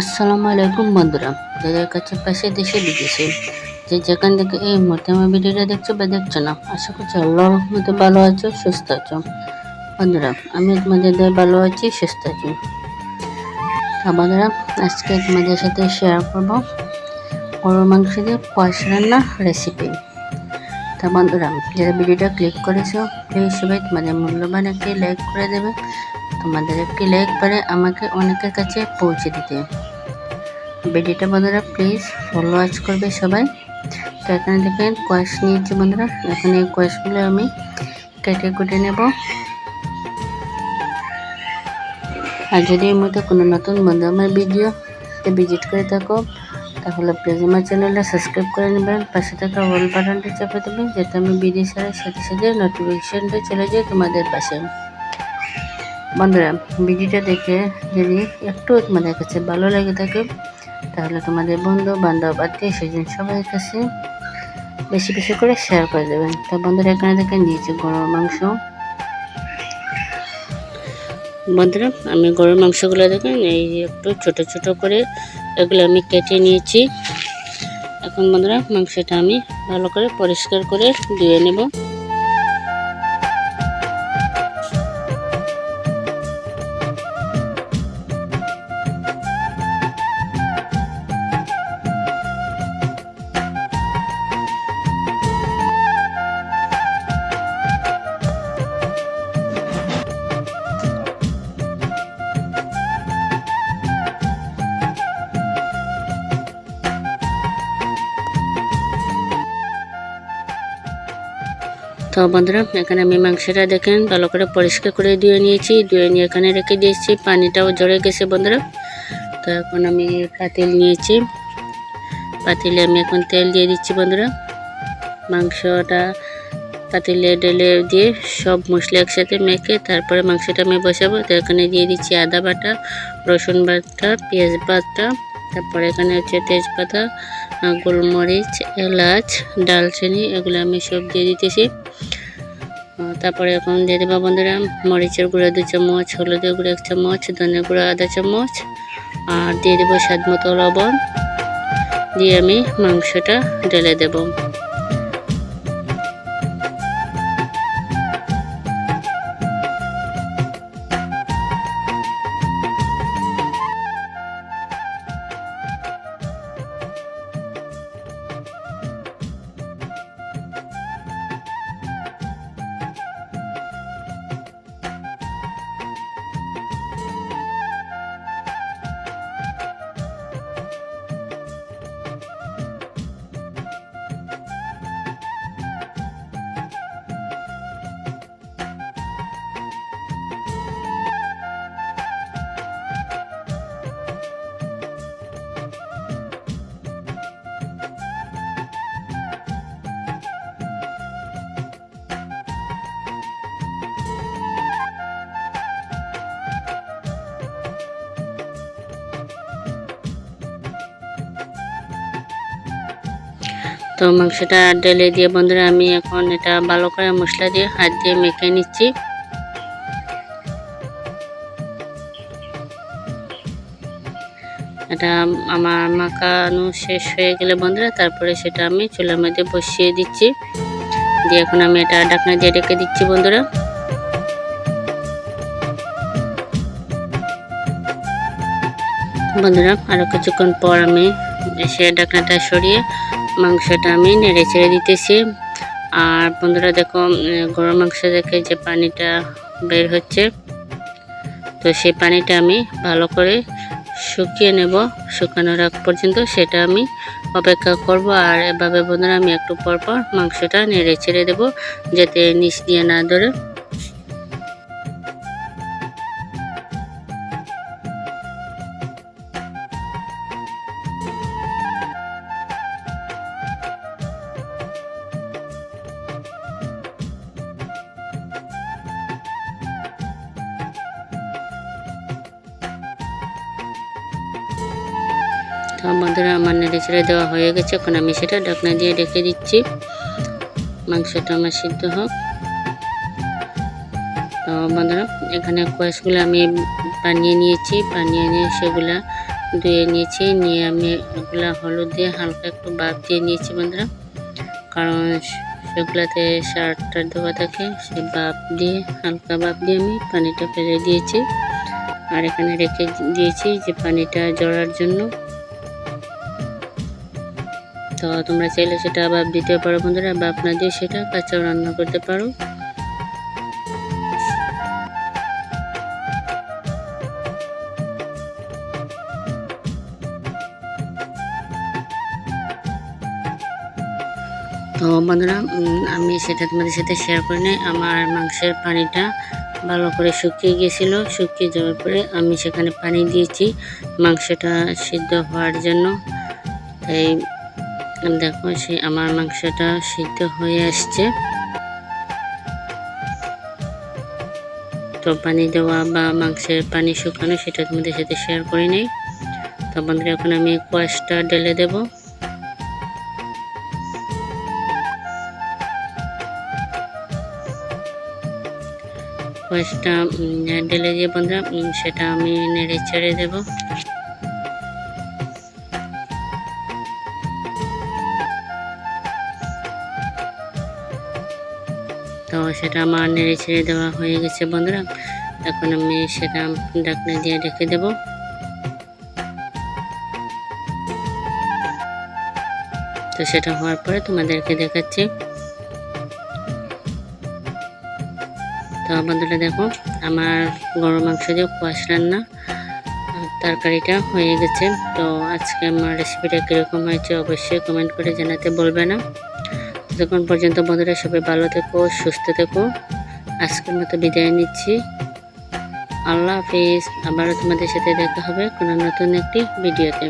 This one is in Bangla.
আসসালামু আলাইকুম বন্ধুরা। যাদের কাছে পাশে দেশে বিদেশে যে যেখান থেকে এই মুহূর্তে আমার ভিডিওটা দেখছ বা দেখছ না, আশা করছি আল্লাহর মতো ভালো আছো, সুস্থ আছো। বন্ধুরা, আমি তোমাদের দিয়ে ভালো আছি, সুস্থ আছি। বন্ধুরা, আজকে তোমাদের সাথে শেয়ার করব গরুর মাংস দিয়ে কোয়াশ রান্না রেসিপি তা বন্ধুরা, যারা ভিডিওটা ক্লিক করেছ প্লিজ সবাই তোমাদের মূল্যবান একটি লাইক করে দেবে। তোমাদের একটি লাইক করে আমাকে অনেকের কাছে পৌঁছে দিতে। ভিডিওটা বন্ধুরা প্লিজ ফলো ওয়াচ করবে সবাই। তো এখানে দেখেন কোয়াশ নিয়েছি বন্ধুরা। এখানে এই কোয়াশগুলো আমি কেটে কুটে নেব। আর যদি এর মধ্যে কোনো নতুন বন্ধু আমার ভিডিওতে ভিজিট করে থাকো, তাহলে প্লিজ আমার চ্যানেলটা সাবস্ক্রাইব করে নেবেন। পাশে থাকা অল বাটনটা চাপে দেবেন, যাতে আমি ভিডিও ছাড়ার সাথে সাথে নোটিফিকেশনটা চলে যায় তোমাদের পাশে। বন্ধুরা ভিডিওটা দেখে যদি একটু তোমাদের কাছে ভালো লেগে থাকে তাহলে তোমাদের বন্ধু বান্ধব আত্মীয় স্বজন সবাই কাছে বেশি বেশি করে শেয়ার করে দেবেন। তা বন্ধুরা, এখানে দেখে নিয়েছি গরুর মাংস। বন্ধুরা, আমি গরুর মাংসগুলো দেখেন, এই একটু ছোট ছোট করে এগুলো আমি কেটে নিয়েছি। এখন বন্ধুরা, মাংসটা আমি ভালো করে পরিষ্কার করে ধুয়ে নেব। তো বন্ধুরা। এখানে আমি মাংসটা দেখেন, ভালো করে পরিষ্কার করে ধুয়ে নিয়েছি। ধুয়ে নিয়ে এখানে রেখে দিয়েছি। পানিটাও ঝরে গেছে বন্ধুরা। তো এখন আমি পাতিল নিয়েছি। পাতিলে আমি এখন তেল দিয়ে দিচ্ছি বন্ধুরা। মাংসটা পাতিলে ডেলে দিয়ে সব মশলা একসাথে মেখে তারপরে মাংসটা আমি বসাবো। তো এখানে দিয়ে দিচ্ছি আদা বাটা, রসুন বাটা, পেঁয়াজ বাটা, তারপরে এখানে হচ্ছে তেজপাতা গোলমরিচ, এলাচ, ডালচিনি, এগুলো আমি সব দিয়ে দিতেছি। তারপরে এখন দিয়ে দেবো বন্ধুরা মরিচের গুঁড়ো দু চামচ, হলুদের গুঁড়ো এক চামচ, ধনে গুঁড়ো আধা চামচ, আর দিয়ে দেবো স্বাদ মতো লবণ। দিয়ে আমি মাংসটা ঢেলে দেবো। তো মাংসটা ঢেলে দিয়ে বন্ধুরা আমি এখন এটা ভালো করে মশলা দিয়ে হাত দিয়ে মেখে নিচ্ছি। এটা আমার মাখানো শেষ হয়ে গেলে বন্ধুরা তারপরে সেটা আমি চুলার মধ্যে বসিয়ে দিচ্ছি। দিয়ে এখন আমি এটা ডাকনা দিয়ে রেখে দিচ্ছি বন্ধুরা। বন্ধুরা আরও কিছুক্ষণ পর আমি এসে ডাকনাটা সরিয়ে মাংসটা আমি নেড়ে ছেড়ে দিতেছি। আর বন্ধুরা দেখো গরম মাংস দেখে যে পানিটা বের হচ্ছে, তো সেই পানিটা আমি ভালো করে শুকিয়ে নেব। শুকানোর আগ পর্যন্ত সেটা আমি অপেক্ষা করব। আর এভাবে বন্ধুরা আমি একটু পর পর মাংসটা নেড়ে ছেড়ে দেবো, যাতে নিচ দিয়ে না ধরে। বন্ধুরা, আমার নেড়ে ছেড়ে দেওয়া হয়ে গেছে। এখন আমি সেটা ঢাকনা দিয়ে রেখে দিচ্ছি। মাংসটা আমার সিদ্ধ হোক। তো বন্ধুরা, এখানে কোয়াশগুলো আমি বানিয়ে নিয়েছি। বানিয়ে নিয়ে সেগুলা ধুয়ে নিয়েছি। নিয়ে আমি ওগুলা হলুদ দিয়ে হালকা একটু বাপ দিয়ে নিয়েছি বন্ধুরা। কারণ সেগুলাতে সারটা দেওয়া থাকে, সে বাপ দিয়ে, হালকা বাপ দিয়ে আমি পানিটা ফেলে দিয়েছি। আর এখানে রেখে দিয়েছি যে পানিটা জড়ার জন্য। তো তোমরা চাইলে সেটা বাপ দিতে পারো বন্ধুরা বাপ না দিয়ে সেটা কাঁচাও রান্না করতে পারো। তো বন্ধুরা আমি সেটা তোমাদের সাথে শেয়ার করে নিই। আমার মাংসের পানিটা ভালো করে শুকিয়ে গিয়েছিল শুকিয়ে যাওয়ার পরে আমি সেখানে পানি দিয়েছি। মাংসটা সিদ্ধ হওয়ার জন্য। তাই দেখো, সে আমার মাংসটা সিদ্ধ হয়ে আসছে। তো পানি দেওয়া বা মাংসের পানি শুকানো সেটা তোমাদের সাথে শেয়ার করে নেই। তো বন্ধুরা, এখন আমি কোয়াশটা ঢেলে দেবো। কোয়াশটা ঢেলে দিয়ে বন্ধুরা সেটা আমি নেড়ে ছেড়ে দেবো। সেটা আমার নেড়ে ছেড়ে দেওয়া হয়ে গেছে, বন্ধুরা। এখন আমি সেটা ঢাকনা দিয়ে রেখে দেব। তো সেটা হওয়ার পরে তোমাদেরকে দেখাচ্ছি। তো বন্ধুরা দেখো, আমার গরম মাংস দিয়ে কোয়াশ রান্না, তরকারিটা হয়ে গেছে। তো আজকে আমার রেসিপিটা কীরকম হয়েছে অবশ্যই কমেন্ট করে জানাতে বলবে না। ততক্ষণ পর্যন্ত বন্ধুরা সবাই ভালো থেকো, সুস্থ থেকো। আজকের মতো বিদায় নিচ্ছি। আল্লাহ হাফিজ, আবারও তোমাদের সাথে দেখা হবে কোনো নতুন একটি ভিডিওতে।